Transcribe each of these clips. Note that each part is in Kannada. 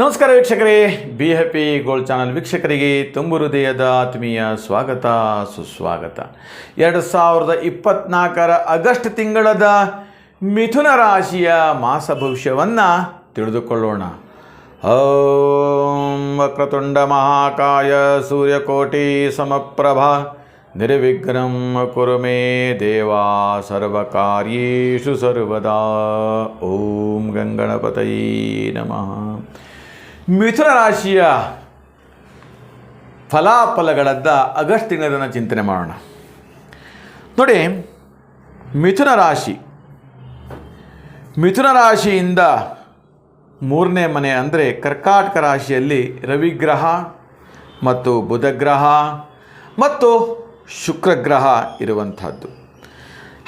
ನಮಸ್ಕಾರ ವೀಕ್ಷಕರೇ. ಬಿ ಹ್ಯಾಪಿ ಗೋಲ್ಡ್ ಚಾನಲ್ ವೀಕ್ಷಕರಿಗೆ ತುಂಬು ಹೃದಯದ ಆತ್ಮೀಯ ಸ್ವಾಗತ, ಸುಸ್ವಾಗತ. ಎರಡು ಸಾವಿರದ ಇಪ್ಪತ್ನಾಲ್ಕರ ಆಗಸ್ಟ್ ತಿಂಗಳದ ಮಿಥುನ ರಾಶಿಯ ಮಾಸ ಭವಿಷ್ಯವನ್ನು ತಿಳಿದುಕೊಳ್ಳೋಣ. ಓಂ ವಕ್ರತುಂಡ ಮಹಾಕಾಯ ಸೂರ್ಯಕೋಟಿ ಸಮಪ್ರಭ, ನಿರ್ವಿಘ್ನಂ ಕುರು ಮೇ ದೇವಾ ಸರ್ವಕಾರ್ಯೇಷು ಸರ್ವದಾ. ಓಂ ಗಂಗಣಪತೈ ನಮಃ. ಮಿಥುನ ರಾಶಿಯ ಫಲಾಫಲಗಳದ್ದ ಅಗಸ್ಟ್ ತಿಂಗಳನ್ನ ಚಿಂತನೆ ಮಾಡೋಣ. ನೋಡಿ, ಮಿಥುನ ರಾಶಿ. ಮಿಥುನ ರಾಶಿಯಿಂದ ಮೂರನೇ ಮನೆ ಅಂದರೆ ಕರ್ಕಾಟಕ ರಾಶಿಯಲ್ಲಿ ರವಿಗ್ರಹ ಮತ್ತು ಬುಧಗ್ರಹ ಮತ್ತು ಶುಕ್ರಗ್ರಹ ಇರುವಂಥದ್ದು.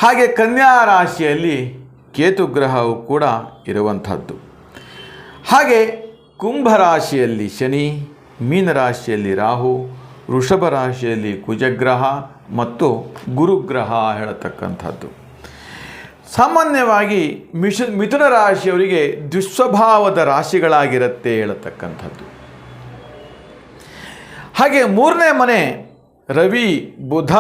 ಹಾಗೆ ಕನ್ಯಾ ರಾಶಿಯಲ್ಲಿ ಕೇತುಗ್ರಹವು ಕೂಡ ಇರುವಂಥದ್ದು. ಹಾಗೆ ಕುಂಭರಾಶಿಯಲ್ಲಿ ಶನಿ ಮೀನರಾಶಿಯಲ್ಲಿ ರಾಹು, ವೃಷಭ ರಾಶಿಯಲ್ಲಿ ಕುಜಗ್ರಹ ಮತ್ತು ಗುರುಗ್ರಹ ಹೇಳತಕ್ಕಂಥದ್ದು. ಸಾಮಾನ್ಯವಾಗಿ ಮಿಶು ಮಿಥುನ ರಾಶಿಯವರಿಗೆ ದುಸ್ವಭಾವದ ರಾಶಿಗಳಾಗಿರುತ್ತೆ ಹೇಳತಕ್ಕಂಥದ್ದು. ಹಾಗೆ ಮೂರನೇ ಮನೆ ರವಿ, ಬುಧ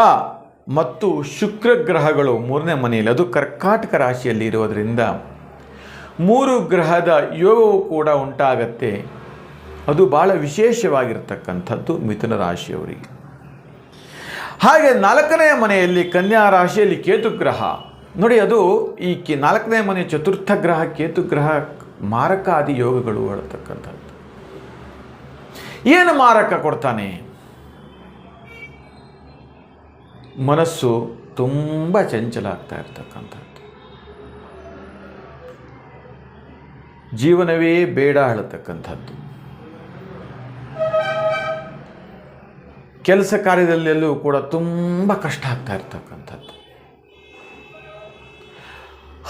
ಮತ್ತು ಶುಕ್ರ ಗ್ರಹಗಳು ಮೂರನೇ ಮನೆಯಲ್ಲಿ. ಅದು ಕರ್ಕಾಟಕ ರಾಶಿಯಲ್ಲಿ ಇರೋದರಿಂದ ಮೂರು ಗ್ರಹದ ಯೋಗವು ಕೂಡ ಉಂಟಾಗತ್ತೆ. ಅದು ಭಾಳ ವಿಶೇಷವಾಗಿರ್ತಕ್ಕಂಥದ್ದು ಮಿಥುನ ರಾಶಿಯವರಿಗೆ. ಹಾಗೆ ನಾಲ್ಕನೇ ಮನೆಯಲ್ಲಿ ಕನ್ಯಾ ರಾಶಿಯಲ್ಲಿ ಕೇತುಗ್ರಹ ನೋಡಿ, ಅದು ಈ ಕಿ, ನಾಲ್ಕನೇ ಮನೆ ಚತುರ್ಥ ಗ್ರಹ ಕೇತುಗ್ರಹ ಮಾರಕಾದಿ ಯೋಗಗಳು ಹೇಳ್ತಕ್ಕಂಥದ್ದು ಏನು ಮಾರಕ ಕೊಡ್ತಾನೆ? ಮನಸ್ಸು ತುಂಬ ಚಂಚಲ ಆಗ್ತಾ ಇರ್ತಕ್ಕಂಥದ್ದು. ಜೀವನವೇ ಬೇಡ ಹೇಳತಕ್ಕಂಥದ್ದು ಕೆಲಸ ಕಾರ್ಯದಲ್ಲೆಲ್ಲೂ ಕೂಡ ತುಂಬ ಕಷ್ಟ ಆಗ್ತಾ ಇರ್ತಕ್ಕಂಥದ್ದು.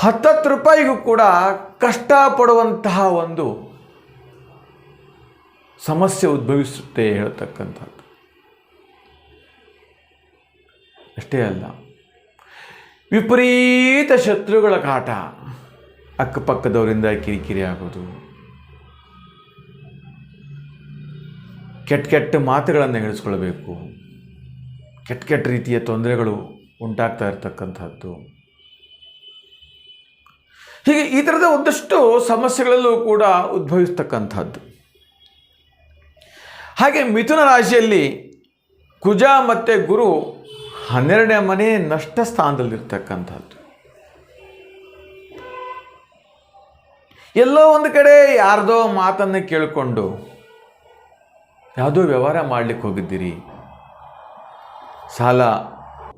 ಹತ್ತತ್ತು ರೂಪಾಯಿಗೂ ಕೂಡ ಕಷ್ಟಪಡುವಂತಹ ಒಂದು ಸಮಸ್ಯೆ ಉದ್ಭವಿಸುತ್ತೆ ಹೇಳ್ತಕ್ಕಂಥದ್ದು. ಅಷ್ಟೇ ಅಲ್ಲ, ವಿಪರೀತ ಶತ್ರುಗಳ ಕಾಟ. ಅಕ್ಕಪಕ್ಕದವರಿಂದ ಕಿರಿಕಿರಿ ಆಗೋದು. ಕೆಟ್ಟ ಕೆಟ್ಟ ಮಾತುಗಳನ್ನು ಹೇಳಿಸ್ಕೊಳ್ಬೇಕು. ಕೆಟ್ಟ ಕೆಟ್ಟ ರೀತಿಯ ತೊಂದರೆಗಳು ಉಂಟಾಗ್ತಾ ಇರತಕ್ಕಂಥದ್ದು. ಹೀಗೆ ಈ ಥರದ ಒಂದಷ್ಟು ಸಮಸ್ಯೆಗಳಲ್ಲೂ ಕೂಡ ಉದ್ಭವಿಸ್ತಕ್ಕಂಥದ್ದು. ಹಾಗೆ ಮಿಥುನ ರಾಶಿಯಲ್ಲಿ ಕುಜ ಮತ್ತು ಗುರು ಹನ್ನೆರಡನೇ ಮನೆ ನಷ್ಟ ಸ್ಥಾನದಲ್ಲಿರ್ತಕ್ಕಂಥದ್ದು. ಎಲ್ಲೋ ಒಂದು ಕಡೆ ಯಾರ್ದೋ ಮಾತನ್ನು ಕೇಳಿಕೊಂಡು ಯಾವುದೋ ವ್ಯವಹಾರ ಮಾಡಲಿಕ್ಕೆ ಹೋಗಿದ್ದೀರಿ. ಸಾಲ.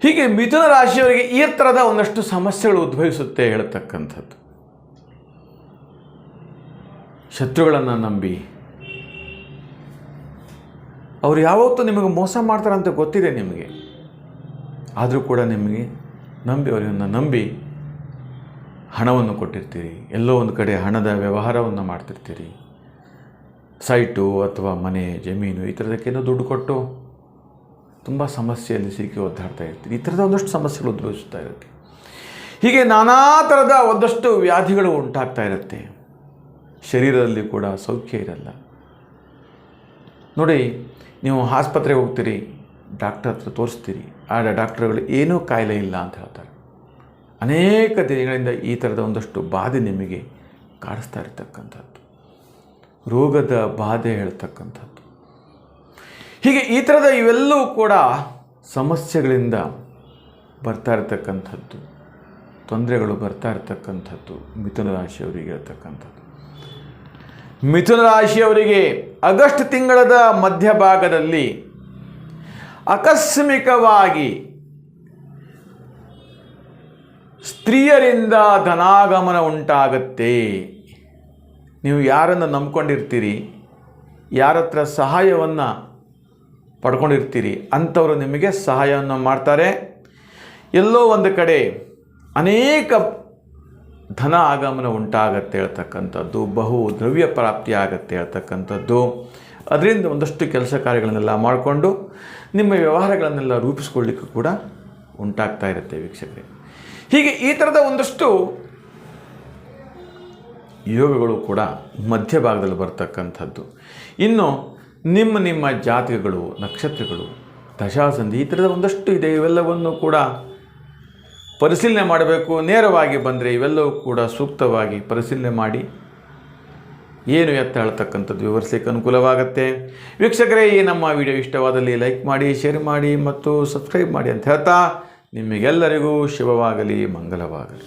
ಹೀಗೆ ಮಿಥುನ ರಾಶಿಯವರಿಗೆ ಈ ಥರದ ಒಂದಷ್ಟು ಸಮಸ್ಯೆಗಳು ಉದ್ಭವಿಸುತ್ತೆ ಹೇಳ್ತಕ್ಕಂಥದ್ದು. ಶತ್ರುಗಳನ್ನು ನಂಬಿ. ಅವ್ರು ಯಾವತ್ತೂ ನಿಮಗೆ ಮೋಸ ಮಾಡ್ತಾರಂತ ಗೊತ್ತಿದೆ ನಿಮಗೆ. ಆದರೂ ಕೂಡ ನಿಮಗೆ ನಂಬಿ, ಅವರನ್ನು ನಂಬಿ ಹಣವನ್ನು ಕೊಟ್ಟಿರ್ತೀರಿ, ಎಲ್ಲೋ ಒಂದು ಕಡೆ ಹಣದ ವ್ಯವಹಾರವನ್ನು ಮಾಡ್ತಿರ್ತೀರಿ. ಸೈಟು ಅಥವಾ ಮನೆ, ಜಮೀನು ಈ ಥರದಕ್ಕೇನೋ ದುಡ್ಡು ಕೊಟ್ಟು ತುಂಬ ಸಮಸ್ಯೆಯಲ್ಲಿ ಸಿಕ್ಕಿ ಒದ್ದಾಡ್ತಾ ಇರ್ತೀರಿ. ಈ ಥರದ ಒಂದಷ್ಟು ಸಮಸ್ಯೆಗಳು ಉದ್ಭವಿಸ್ತಾ ಇರುತ್ತೆ. ಹೀಗೆ ನಾನಾ ಥರದ ಒಂದಷ್ಟು ವ್ಯಾಧಿಗಳು ಉಂಟಾಗ್ತಾ ಇರುತ್ತೆ. ಶರೀರದಲ್ಲಿ ಕೂಡ ಸೌಖ್ಯ ಇರಲ್ಲ. ನೋಡಿ, ನೀವು ಆಸ್ಪತ್ರೆಗೆ ಹೋಗ್ತೀರಿ, ಡಾಕ್ಟರ್ ಹತ್ರ ತೋರಿಸ್ತೀರಿ ಆ ಡಾಕ್ಟರ್ಗಳು ಏನೂ ಕಾಯಿಲೆ ಇಲ್ಲ ಅಂತ ಹೇಳ್ತಾರೆ. ಅನೇಕ ದಿನಗಳಿಂದ ಈ ಥರದ ಒಂದಷ್ಟು ಬಾಧೆ ನಿಮಗೆ ಕಾಡಿಸ್ತಾ ಇರ್ತಕ್ಕಂಥದ್ದು. ರೋಗದ ಬಾಧೆ ಹೇಳ್ತಕ್ಕಂಥದ್ದು. ಹೀಗೆ ಈ ಥರದ ಇವೆಲ್ಲವೂ ಕೂಡ ಸಮಸ್ಯೆಗಳಿಂದ ಬರ್ತಾ ಇರತಕ್ಕಂಥದ್ದು. ತೊಂದರೆಗಳು ಬರ್ತಾ ಇರತಕ್ಕಂಥದ್ದು. ಮಿಥುನ ರಾಶಿಯವರಿಗೆ ಇರತಕ್ಕಂಥದ್ದು ಮಿಥುನ ರಾಶಿಯವರಿಗೆ ಆಗಸ್ಟ್ ತಿಂಗಳದ ಮಧ್ಯಭಾಗದಲ್ಲಿ ಆಕಸ್ಮಿಕವಾಗಿ ಸ್ತ್ರೀಯರಿಂದ ಧನಾಗಮನ ಉಂಟಾಗತ್ತೆ. ನೀವು ಯಾರನ್ನು ನಂಬ್ಕೊಂಡಿರ್ತೀರಿ, ಯಾರ ಹತ್ರ ಸಹಾಯವನ್ನು ಪಡ್ಕೊಂಡಿರ್ತೀರಿ, ಅಂಥವರು ನಿಮಗೆ ಸಹಾಯವನ್ನು ಮಾಡ್ತಾರೆ. ಎಲ್ಲೋ ಒಂದು ಕಡೆ ಅನೇಕ ಧನ ಆಗಮನ ಉಂಟಾಗತ್ತೆ ಹೇಳ್ತಕ್ಕಂಥದ್ದು, ಬಹು ದ್ರವ್ಯ ಪ್ರಾಪ್ತಿ ಆಗತ್ತೆ ಹೇಳ್ತಕ್ಕಂಥದ್ದು. ಅದರಿಂದ ಒಂದಷ್ಟು ಕೆಲಸ ಕಾರ್ಯಗಳನ್ನೆಲ್ಲ ಮಾಡಿಕೊಂಡು ನಿಮ್ಮ ವ್ಯವಹಾರಗಳನ್ನೆಲ್ಲ ರೂಪಿಸ್ಕೊಳ್ಳಿಕ್ಕೂ ಕೂಡ ಉಂಟಾಗ್ತಾ ಇರುತ್ತೆ ವೀಕ್ಷಕರೇ. ಹೀಗೆ ಈ ಥರದ ಒಂದಷ್ಟು ಯೋಗಗಳು ಕೂಡ ಮಧ್ಯಭಾಗದಲ್ಲಿ ಬರ್ತಕ್ಕಂಥದ್ದು. ಇನ್ನು ನಿಮ್ಮ ನಿಮ್ಮ ಜಾತಿಗಳು, ನಕ್ಷತ್ರಗಳು, ದಶಾಸಂಧಿ, ಈ ಥರದ ಒಂದಷ್ಟು ಇದೆ. ಇವೆಲ್ಲವನ್ನು ಕೂಡ ಪರಿಶೀಲನೆ ಮಾಡಬೇಕು. ನೇರವಾಗಿ ಬಂದರೆ ಇವೆಲ್ಲವೂ ಕೂಡ ಸೂಕ್ತವಾಗಿ ಪರಿಶೀಲನೆ ಮಾಡಿ ಏನು ಎತ್ತ ಹೇಳ್ತಕ್ಕಂಥದ್ದು ವಿವರಿಸಲಿಕ್ಕೆ ಅನುಕೂಲವಾಗುತ್ತೆ. ವೀಕ್ಷಕರೇ, ಈ ನಮ್ಮ ವಿಡಿಯೋ ಇಷ್ಟವಾದಲ್ಲಿ ಲೈಕ್ ಮಾಡಿ, ಶೇರ್ ಮಾಡಿ ಮತ್ತು ಸಬ್ಸ್ಕ್ರೈಬ್ ಮಾಡಿ ಅಂತ ಹೇಳ್ತಾ ನಿಮಗೆಲ್ಲರಿಗೂ ಶುಭವಾಗಲಿ ಮಂಗಲವಾಗಲಿ.